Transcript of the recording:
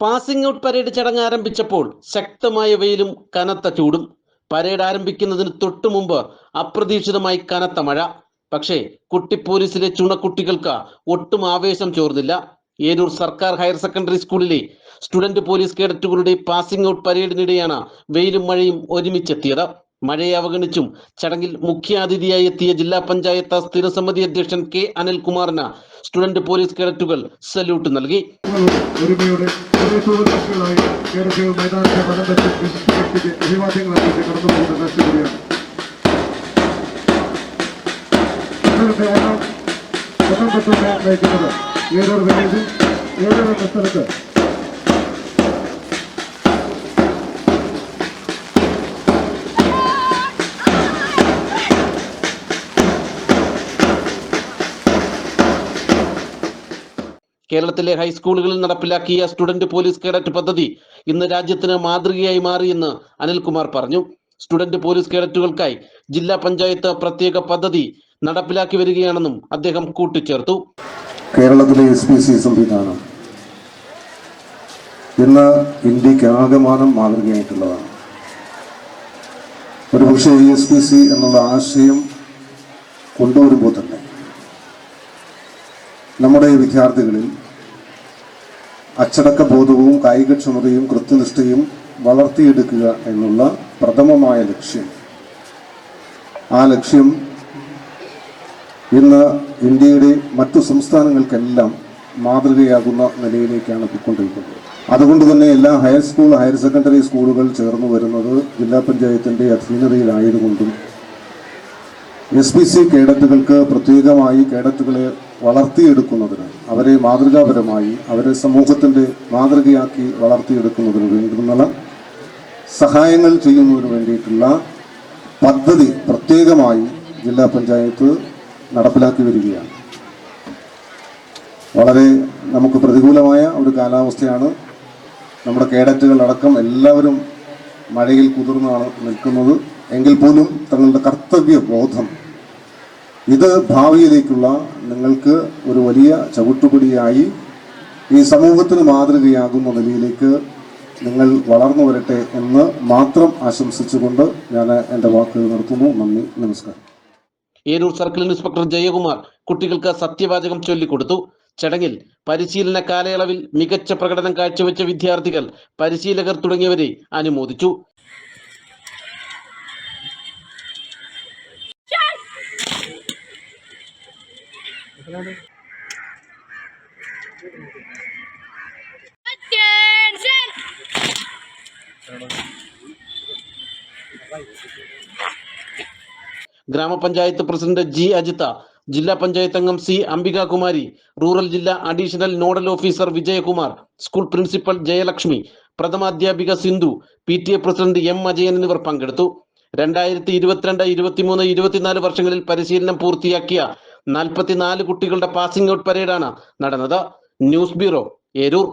Passing out parade ചടങ്ങ് ആരംഭിച്ചപ്പോൾ ശക്തമായ വെയിലും കനത്ത ചൂടും. പരേഡ് ആരംഭിക്കുന്നതിന് തൊട്ടു മുമ്പ് അപ്രതീക്ഷിതമായി കനത്ത മഴ. പക്ഷേ കുട്ടി പോലീസിലെ ചുണക്കുട്ടികൾക്ക് ഒട്ടും ആവേശം ചോർന്നില്ല. ഏരൂർ സർക്കാർ ഹയർ സെക്കൻഡറി സ്കൂളിലെ സ്റ്റുഡന്റ് പോലീസ് കേഡറ്റുകളുടെ പാസിംഗ് ഔട്ട് പരേഡിനിടെയാണ് വെയിലും മഴയും ഒരുമിച്ചെത്തിയത്. മഴയെ അവഗണിച്ചും ചടങ്ങിൽ മുഖ്യാതിഥിയായി എത്തിയ ജില്ലാ പഞ്ചായത്ത് സ്ഥിരസമിതി അധ്യക്ഷൻ കെ അനിൽകുമാറിന് സ്റ്റുഡന്റ് പോലീസ് കേഡറ്റുകൾ സല്യൂട്ട് നൽകി. ഏതൊരു വലിയ ഏതൊരു കേരളത്തിൽ കേരളത്തിലെ ഹൈസ്കൂളുകളിൽ നടപ്പിലാക്കിയ സ്റ്റുഡന്റ് പോലീസ് കേഡറ്റ് പദ്ധതി ഇന്ന് രാജ്യത്തിന് മാതൃകയായി മാറിയെന്ന് അനിൽകുമാർ പറഞ്ഞു. സ്റ്റുഡന്റ് പോലീസ് കേഡറ്റുകൾക്കായി ജില്ലാ പഞ്ചായത്ത് പ്രത്യേക പദ്ധതി നടപ്പിലാക്കി വരികയാണെന്നും അദ്ദേഹം കൂട്ടിച്ചേർത്തു. കേരളത്തിലെ എസ് പി സി സംവിധാനം ഇന്ന് ഇന്ത്യയ്ക്ക് ആകമാനം മാതൃകയായിട്ടുള്ളതാണ്. ഒരുപക്ഷെ എസ് പി സി എന്നുള്ള ആശയം കൊണ്ടുവരുമ്പോൾ തന്നെ നമ്മുടെ വിദ്യാർത്ഥികളിൽ അച്ചടക്ക ബോധവും കായികക്ഷമതയും കൃത്യനിഷ്ഠയും വളർത്തിയെടുക്കുക എന്നുള്ള പ്രഥമമായ ലക്ഷ്യം. ആ ലക്ഷ്യം ഇന്ന് ഇന്ത്യയുടെ മറ്റു സംസ്ഥാനങ്ങൾക്കെല്ലാം മാതൃകയാകുന്ന നിലയിലേക്കാണ് പോയിക്കൊണ്ടിരിക്കുന്നത്. അതുകൊണ്ട് തന്നെ എല്ലാ ഹയർ സ്കൂൾ ഹയർ സെക്കൻഡറി സ്കൂളുകൾ ചേർന്നു വരുന്നത് ജില്ലാ പഞ്ചായത്തിന്റെ അധീനതയിലായതുകൊണ്ടും എസ് പി സി കേഡറ്റുകൾക്ക് പ്രത്യേകമായി കേഡറ്റുകളെ വളർത്തിയെടുക്കുന്നതിന് അവരെ മാതൃകാപരമായി അവരെ സമൂഹത്തിന്റെ മാതൃകയാക്കി വളർത്തിയെടുക്കുന്നതിന് വേണ്ടുന്ന സഹായങ്ങൾ ചെയ്യുന്നതിന് വേണ്ടിയിട്ടുള്ള പദ്ധതി പ്രത്യേകമായി ജില്ലാ പഞ്ചായത്ത് നടപ്പിലാക്കി വരികയാണ്. വളരെ നമുക്ക് പ്രതികൂലമായ ഒരു കാലാവസ്ഥയാണ്. നമ്മുടെ കേഡറ്റുകൾ അടക്കം എല്ലാവരും മഴയിൽ കുതിർന്നാണ് നിൽക്കുന്നത്. എങ്കിൽ പോലും തങ്ങളുടെ കർത്തവ്യ ബോധം ഇത് ഭാവിയിലേക്കുള്ള നിങ്ങൾക്ക് ഒരു വലിയ ചവിട്ടുപടിയായി ഈ സമൂഹത്തിന് മാതൃകയാകുന്ന നിലയിലേക്ക് നിങ്ങൾ വളർന്നു വരട്ടെ എന്ന് മാത്രം ആശംസിച്ചുകൊണ്ട് ഞാൻ എന്റെ വാക്കുകൾ നിർത്തുന്നു. നന്ദി നമസ്കാരം. ഏരൂർ സർക്കിൾ ഇൻസ്പെക്ടർ ജയകുമാർ കുട്ടികൾക്ക് സത്യവാചകം ചൊല്ലിക്കൊടുത്തു. ചടങ്ങിൽ പരിശീലന കാലയളവിൽ മികച്ച പ്രകടനം കാഴ്ചവെച്ച വിദ്യാർത്ഥികൾ പരിശീലകർ തുടങ്ങിയവരെ അനുമോദിച്ചു. ഗ്രാമപഞ്ചായത്ത് പ്രസിഡന്റ് ജി അജിത ജില്ലാ പഞ്ചായത്ത് അംഗം സി അംബികാകുമാരി റൂറൽ ജില്ലാ additional nodal officer Vijayakumar school principal Jayalakshmi പ്രഥമാധ്യാപിക Sindhu P T A president M Ajayan എന്നിവർ പങ്കെടുത്തു. രണ്ടായിരത്തി ഇരുപത്തിരണ്ട് ഇരുപത്തിമൂന്ന് ഇരുപത്തിനാല് വർഷങ്ങളിൽ പരിശീലനം പൂർത്തിയാക്കിയ നാൽപ്പത്തിനാല് കുട്ടികളുടെ പാസിംഗ് ഔട്ട് പരേഡാണ് നടന്നത്. News bureau Eroor.